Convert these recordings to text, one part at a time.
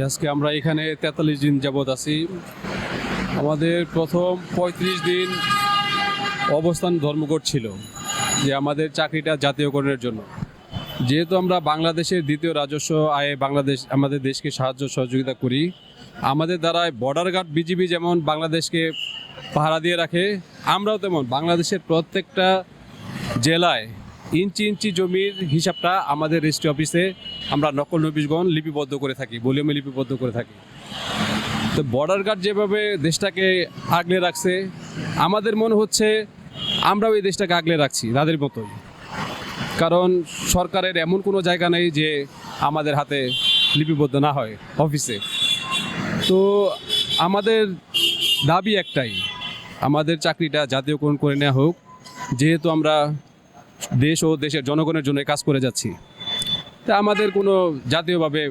আজকে আমরা এখানে তেতাল্লিশ দিন যাবৎ আছি। আমাদের প্রথম পঁয়ত্রিশ দিন অবস্থান ধর্মঘট ছিল যে আমাদের চাকরিটা জাতীয়করণের জন্য। যেহেতু আমরা বাংলাদেশের দ্বিতীয় রাজস্ব আয়ে বাংলাদেশ, আমাদের দেশকে সাহায্য সহযোগিতা করি, আমাদের দ্বারা বর্ডার গার্ড বিজিবি যেমন বাংলাদেশকে পাহারা দিয়ে রাখে, আমরাও তেমন। বাংলাদেশের প্রত্যেকটা জেলায় ইঞ্চি ইঞ্চি জমির হিসাবটা আমাদের রেজিস্ট্রি অফিসে আমরা নকল নবিশগণ লিপিবদ্ধ করে থাকি, ভলিউমে লিপিবদ্ধ করে থাকি। তো বর্ডার গার্ড যেভাবে দেশটাকে আগলে রাখছে, আমাদের মনে হচ্ছে আমরাও এই দেশটাকে আগলে রাখছি, তাদের মতোই। কারণ সরকারের এমন কোনো জায়গা নেই যে আমাদের হাতে লিপিবদ্ধ না হয় অফিসে। তো আমাদের দাবি একটাই, আমাদের চাকরিটা জাতীয়করণ করে নেওয়া হোক, যেহেতু আমরা দেশ ও দেশের জনগণের জন্য কাজ করে যাচ্ছি। তা আমাদের কোনো জাতীয়ভাবে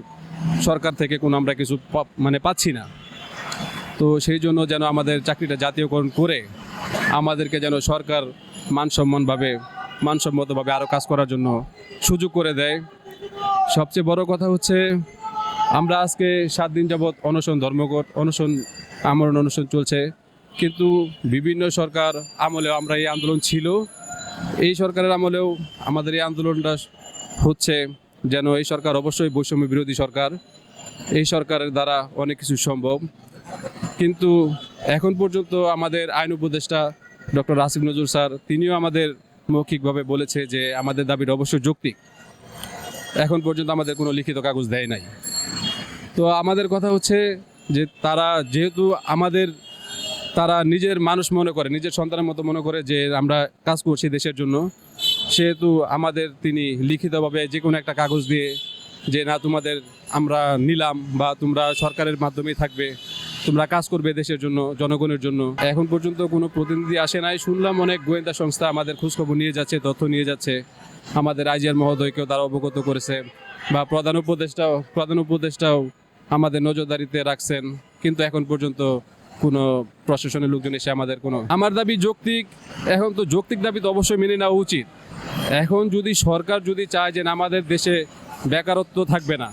সরকার থেকে কোনো আমরা কিছু মানে পাচ্ছি না। তো সেই জন্য যেন আমাদের চাকরিটা জাতীয়করণ করে আমাদেরকে যেন সরকার মানসম্মানভাবে, মানসম্মতভাবে আরও কাজ করার জন্য সুযোগ করে দেয়। সবচেয়ে বড় কথা হচ্ছে, আমরা আজকে সাত দিন যাবৎ অনশন ধর্মঘট, অনশন আমরণ, অনশন চলছে। কিন্তু বিভিন্ন সরকার আমলেও আমরা এই আন্দোলন ছিল। এই সরকারের আমলেও আমাদের এই আন্দোলনটা হচ্ছে যেন এই সরকার অবশ্যই বৈষম্য বিরোধী সরকার। এই সরকারের দ্বারা অনেক কিছু সম্ভব। কিন্তু এখন পর্যন্ত আমাদের আইন উপদেষ্টা ডক্টর আসিফ নজরুল স্যার, তিনিও আমাদের মৌখিকভাবে বলেছে যে আমাদের দাবিটা অবশ্যই যৌক্তিক। এখন পর্যন্ত আমাদের কোনো লিখিত কাগজ দেয় নাই। তো আমাদের কথা হচ্ছে যে তারা যেহেতু আমাদের তারা নিজের মানুষ মনে করে, নিজের সন্তানের মতো মনে করে যে আমরা কাজ করছি দেশের জন্য। সেহেতু আমাদের তিনি লিখিতভাবে যে কোনো একটা কাগজ দিয়ে যে না, তোমাদের আমরা নিলাম বা তোমরা সরকারের মাধ্যমেই থাকবে, তোমরা কাজ করবে দেশের জন্য, জনগণের জন্য। এখন পর্যন্ত কোনো প্রতিনিধি আসে নাই। শুনলাম অনেক গোয়েন্দা সংস্থা আমাদের খোঁজখবর নিয়ে যাচ্ছে, তথ্য নিয়ে যাচ্ছে। আমাদের আইজিআর মহোদয়কেও তারা অবগত করেছে বা প্রধান উপদেষ্টাও প্রধান উপদেষ্টাও আমাদের নজরদারিতে রাখছেন। কিন্তু এখন পর্যন্ত কোনো প্রশাসনের লোকজন এসে আমাদের কোনো আমার দাবি যৌক্তিক, এখন তো যৌক্তিক দাবি তো অবশ্যই মেনে নেওয়া উচিত। এখন যদি সরকার যদি চায় যে আমাদের দেশে বেকারত্ব থাকবে না,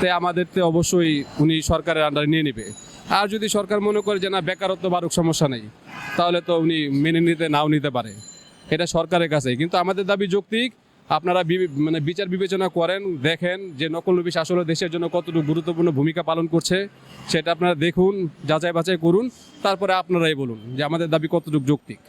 তে আমাদের তো অবশ্যই উনি সরকারের আন্ডারে নিয়ে নেবে। আর যদি সরকার মনে করে যে না, বেকারত্ব বারুক সমস্যা নেই, তাহলে তো উনি মেনে নিতে, নাও নিতে পারে। এটা সরকারের কাছে কিন্তু আমাদের দাবি যৌক্তিক আপনারা মানে বিচার বিবেচনা করেন, দেখেন যে নকল নবিশ আসলে দেশের জন্য কতটুকু গুরুত্বপূর্ণ ভূমিকা পালন করছে, সেটা আপনারা দেখুন যাচাই বাছাই করুন, তারপরে আপনারাই বলুন যে আমাদের দাবি কতটুকু যৌক্তিক।